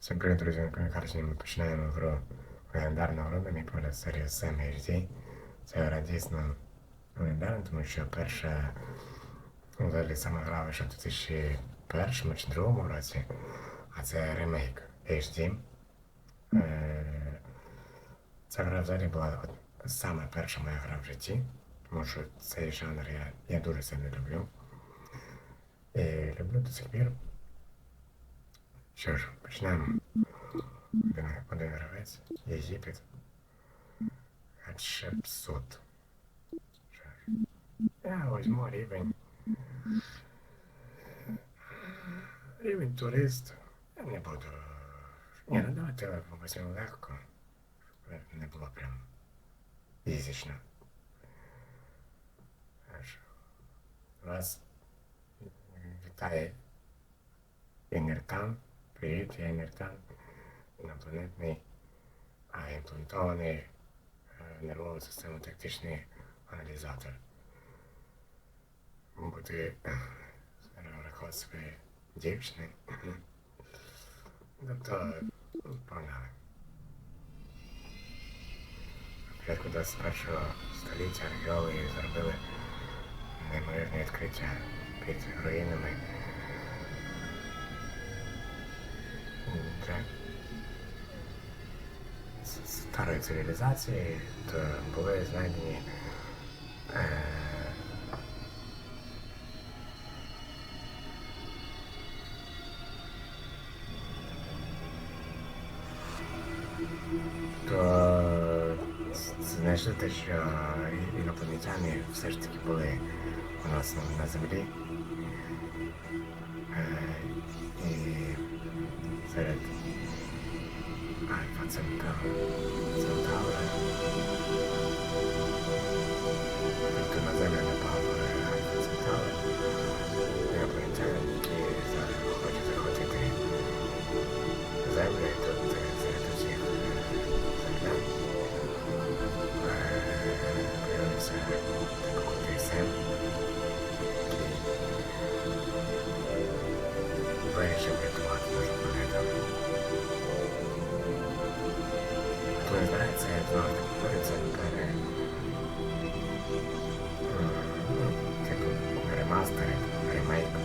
Всім привіт, друзі, на Камікарсі ми починаємо гру легендарну гру, на мій погляд, серію Sam HD. Ця гра дійсно легендарна, тому що перша, взагалі сама гра вийшла в 2001 чи 2002 році, а це ремейк HD. Ця гра взагалі була от саме перша моя гра в житті, тому що цей жанр я, я дуже сильно люблю. І люблю до сих пір. Що ж, почнемо. Один, гравець. Єгипет. Ж. Я візьму рівень. Рівень турист. Я не буду. Ні, ну давайте візьмемо легко. Щоб не було прям фізично. Вас вітає Інертан. Привіт, я Інертан. Інопланетний, а імплантований е, нервову систему тактичний аналізатор. Бути рахувати своєї дівчини. Тобто, ну, погнали. Початку 21 століття археологи зробили неймовірне відкриття під руїнами вже старої цивілізації, то були знайдені е, то знайшли те, що інопланетяни все ж таки були у нас на, землі. Е, Serek. Alfa Centauri. Centauri. Tylko na zamian ремастер, ремейк.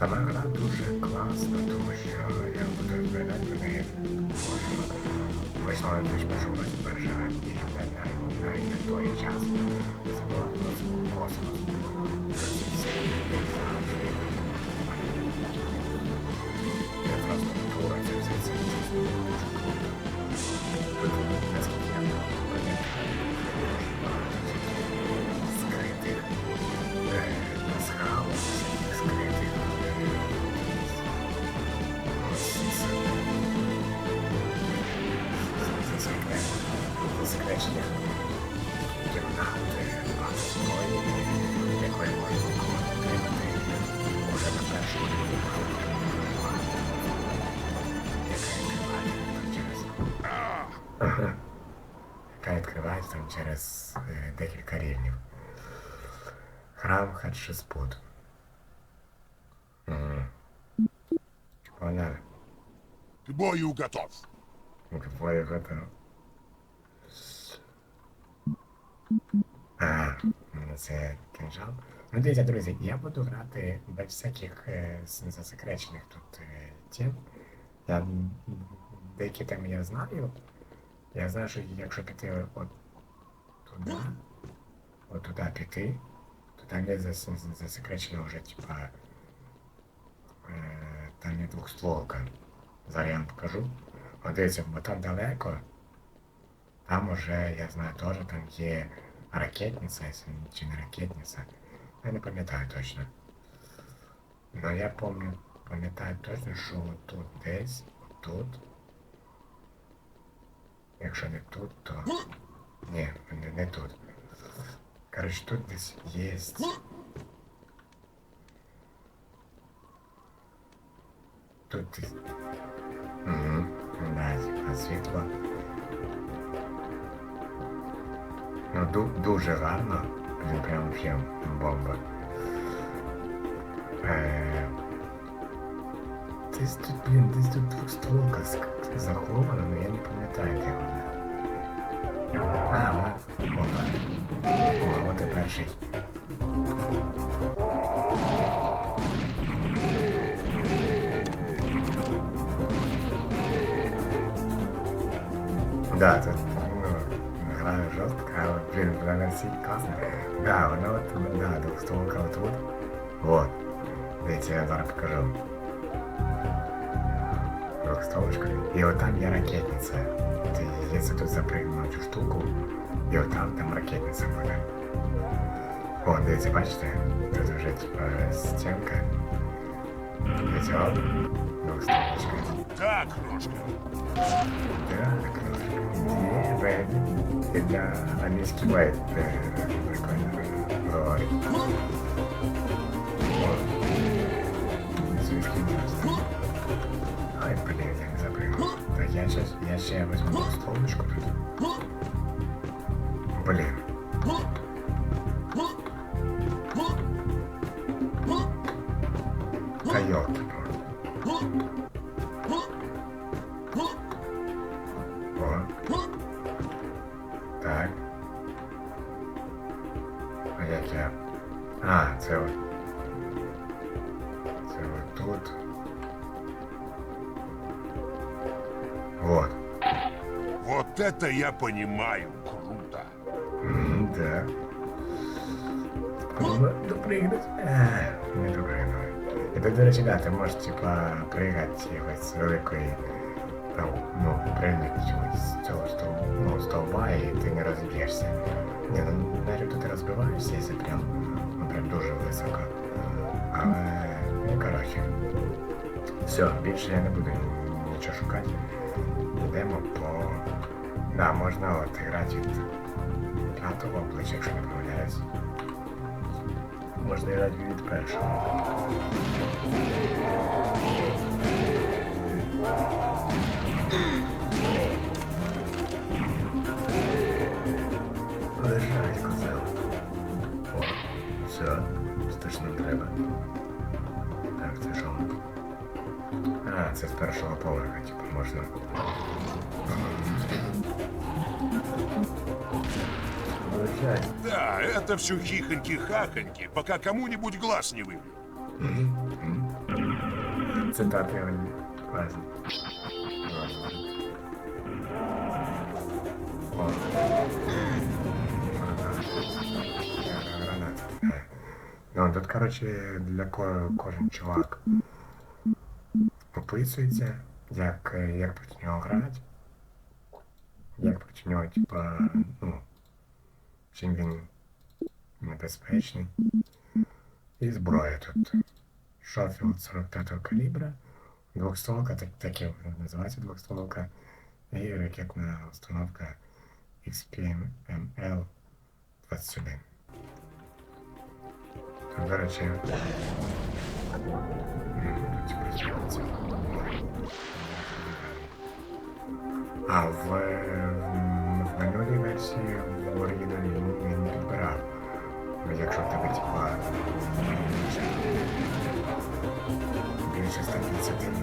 Сама гра дуже класна, тому що я буду розповідати про неї. Вийшла на 2001 році перша і навіть на той час це була засекречення кімнати, багатої, якої можна отримати уже на першому рівні, яка відкривається там через е, декілька рівнів. Храм Хатшеспут. Мгм. Погнали. К бою готов. Микрофон готов. А, це кінжал. Ну дивіться, друзі, я буду грати без всяких е, засекречених тут е, тем. Я деякі теми я знаю. Я знаю, що якщо піти от туди, от туди піти, то там є зас- засекречено вже, типа, е, там є двохстволка. Зараз я вам покажу. От дивіться, бо там далеко, там уже, я знаю, теж там є ракетниця чи не ракетниця. Я не пам'ятаю точно. Но я помню, пам'ятаю точно, що тут десь, тут. Якщо не тут, то. Ні, не, не тут. Короче, тут десь є. Тут десь. Угу. Да, типа світло. Ну, ду дуже гарно. Він прям вообще бомба. Е, Десь тут, блін, десь тут двохстволка ск- захована, але я не пам'ятаю, де вона. А, от, вона. О, от і перший. Да, блін, вона всі класно. Да, вона от, да, двохстволка отут. Вот. Дивіться, я зараз покажу. Двохстволочка. І от там є ракетниця. Ти, якщо тут запрыгну на цю штуку, і от там, там ракетниця буде. О, дивіться, бачите? Тут вже типа стінка. Дивіться, от. Двохстволочка. Так, крошка. для англійський вейт прикольно говорить. О, звідки просто. Ай, блін, я не запрыгнув. Так, я щас, я ще візьму столочку тут. Блін. Це от тут. Вот. Вот это я понимаю. Круто. М, Да. Треба допригнути. Ех, Не допригну. І тут, до речі, да, ти можеш, типа, пригати якось з великої, там, ну, пригнути чогось з цього стовба, ну, стовба, і ти не розіб'єшся. Ні, ну, навіть тут розбиваєшся, якщо прям, ну, прям дуже високо. Але, ну, коротше. Все, більше я не буду нічого шукати. Йдемо по... Да, можна от грати від п'ятого обличчя, якщо не помиляюсь. Можна грати від першого. Лежать, козел. О, все, точно треба. Так, це що? А, це з першого поверха, типу, можна. Да, это все хихоньки-хахоньки, пока кому-нибудь глаз не выбьют. Цитати вони Ну, тут, короче, для ко кожен чувак описується, як, е, як проти нього грати, як проти нього, типа, ну, чим він небезпечний. І зброя тут. Шофілд 45-го калібра, двохстволка, так, так і називається двохстволка, і ракетна установка XPML 21. Тут, до речі, м, тут працюється. А в, в, в минулій версії в оригіналі він він не підбирав. Ну, Якщо в тебе типа більше 150 не,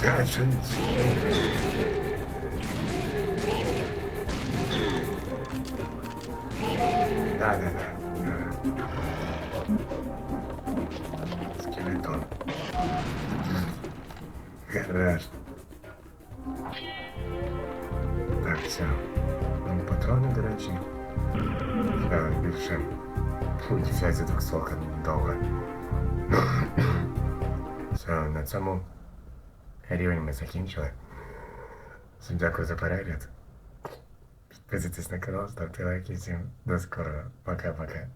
Це що? Да, да, да. Скелетон. Гараж. Так, все. Там патрони, до речі. Давай. більше дефіазі 200 довго. Все, на цьому рівень ми закінчили. Всім дякую за перегляд. Підписуйтесь на канал, ставте лайки. Всім до скорого. Пока-пока.